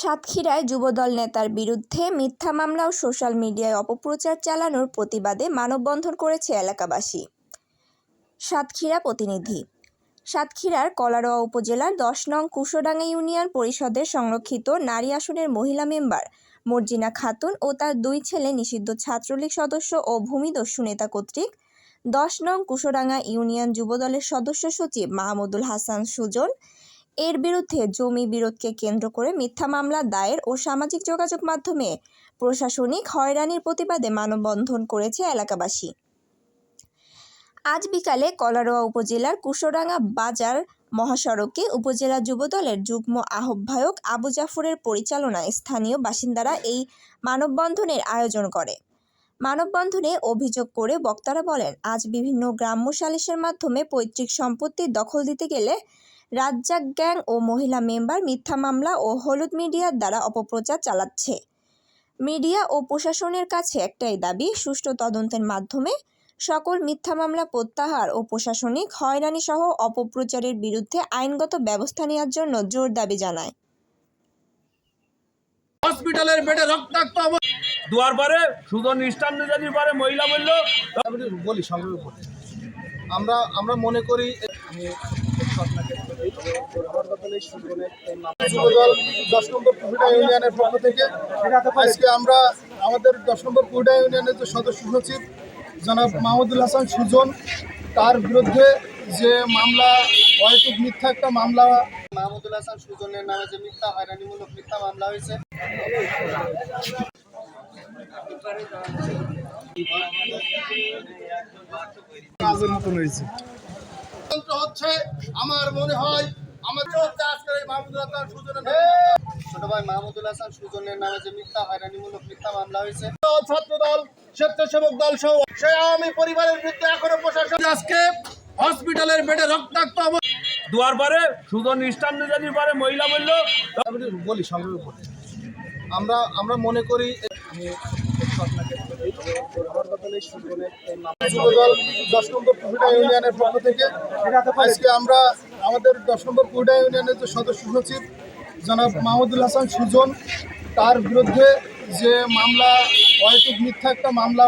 সাতক্ষীরায় যুবদল নেতার বিরুদ্ধে মিথ্যা মামলা ও সোশ্যাল মিডিয়ায় অপপ্রচার চালানোর প্রতিবাদে মানববন্ধন করেছে এলাকাবাসী। সাতক্ষীরা প্রতিনিধি। সাতক্ষীরার কলারোয়া উপজেলার দশ নং কুশোডাঙ্গা ইউনিয়ন পরিষদের সংরক্ষিত নারী আসনের মহিলা মেম্বার মর্জিনা খাতুন ও তার দুই ছেলে নিষিদ্ধ ছাত্রলীগ সদস্য ও ভূমিদস্যু নেতা কর্তৃক দশ নং কুশোডাঙ্গা ইউনিয়ন যুবদলের সদস্য সচিব মাহমুদুল হাসান সুজন এর বিরুদ্ধে জমি বিরোধকে কেন্দ্র করে মিথ্যা মামলা দায়ের ও সামাজিক যোগাযোগ মাধ্যমে প্রশাসনিক হয়রানির প্রতিবাদে মানববন্ধন করেছে এলাকাবাসী। আজ বিকালে কলারোয়া উপজেলার কুশোডাঙ্গা বাজার মহাসড়কে উপজেলা যুবদলের যুগ্ম আহ্বায়ক আবু জাফরের পরিচালনায় স্থানীয় বাসিন্দারা এই মানববন্ধনের আয়োজন করে। মানববন্ধনে অভিযোগ করে বক্তারা বলেন, আজ বিভিন্ন গ্রাম্য সালিসের মাধ্যমে পৈতৃক সম্পত্তি দখল দিতে গেলে রাজ্জাক গ্যাং ও মহিলা মেম্বার মিথ্যা মামলা ও হলুদ মিডিয়ার দ্বারা অপপ্রচার চালাচ্ছে। মিডিয়া ও প্রশাসনের কাছে একটাই দাবি সুষ্ঠু তদন্তের মাধ্যমে সকল মিথ্যা মামলা প্রত্যাহার ও প্রশাসনিক হয়রানি সহ অপপ্রচারের বিরুদ্ধে আইনগত ব্যবস্থা নেওয়ার জন্য জোর দাবি জানায়। হসপিটালের বেডে রক্তাক্ত দুয়ার পরে সুদন নিষ্ঠান নিজানির পরে মহিলা বলল। বলি সংগ্রহ করি। আমরা আমরা মনে করি দশ নম্বর কুহুডা ইউনিয়নের পক্ষ থেকে। আজকে আমরা আমাদের দশ নম্বর কুহুডা ইউনিয়নের যে সদস্য সচিব, জনাব মাহমুদুল হাসান সুজন, তার বিরুদ্ধে যে মামলা, অহেতুক মিথ্যা একটা মামলা, মাহমুদুল হাসান সুজনের নামে যে মিথ্যা, হয়রানিমূলক মিথ্যা মামলা হয়েছে। কাজের মতন হয়েছে। হচ্ছে আমার মনে হয় আমাদের আজকের এই মাহমুদুল হাসান সুজনের ছোট ভাই মাহমুদুল হাসান সুজনের নামে যে মিথ্যা হয়রানিমূলক মিথ্যা মামলা হয়েছে। ছাত্র দল স্বেচ্ছাসেবক দল সহ সেই আওয়ামী পরিবারের বিরুদ্ধে এখনও প্রশাসন আজকে হসপিটালের বেডে রক্তাক্ত দুয়ার পরে নিজানির পরে মহিলা বলল বলি সংগ্রহ আমরা আমরা মনে করি যুবদল দশ ইউনিয়নের পক্ষ থেকে। আজকে আমরা আমাদের দশ নম্বর কুহুডা ইউনিয়নের যে সদস্য সচিব জনাব মাহমুদুল হাসান সুজন, তার বিরুদ্ধে যে মামলা, অহেতুক মিথ্যা একটা মামলা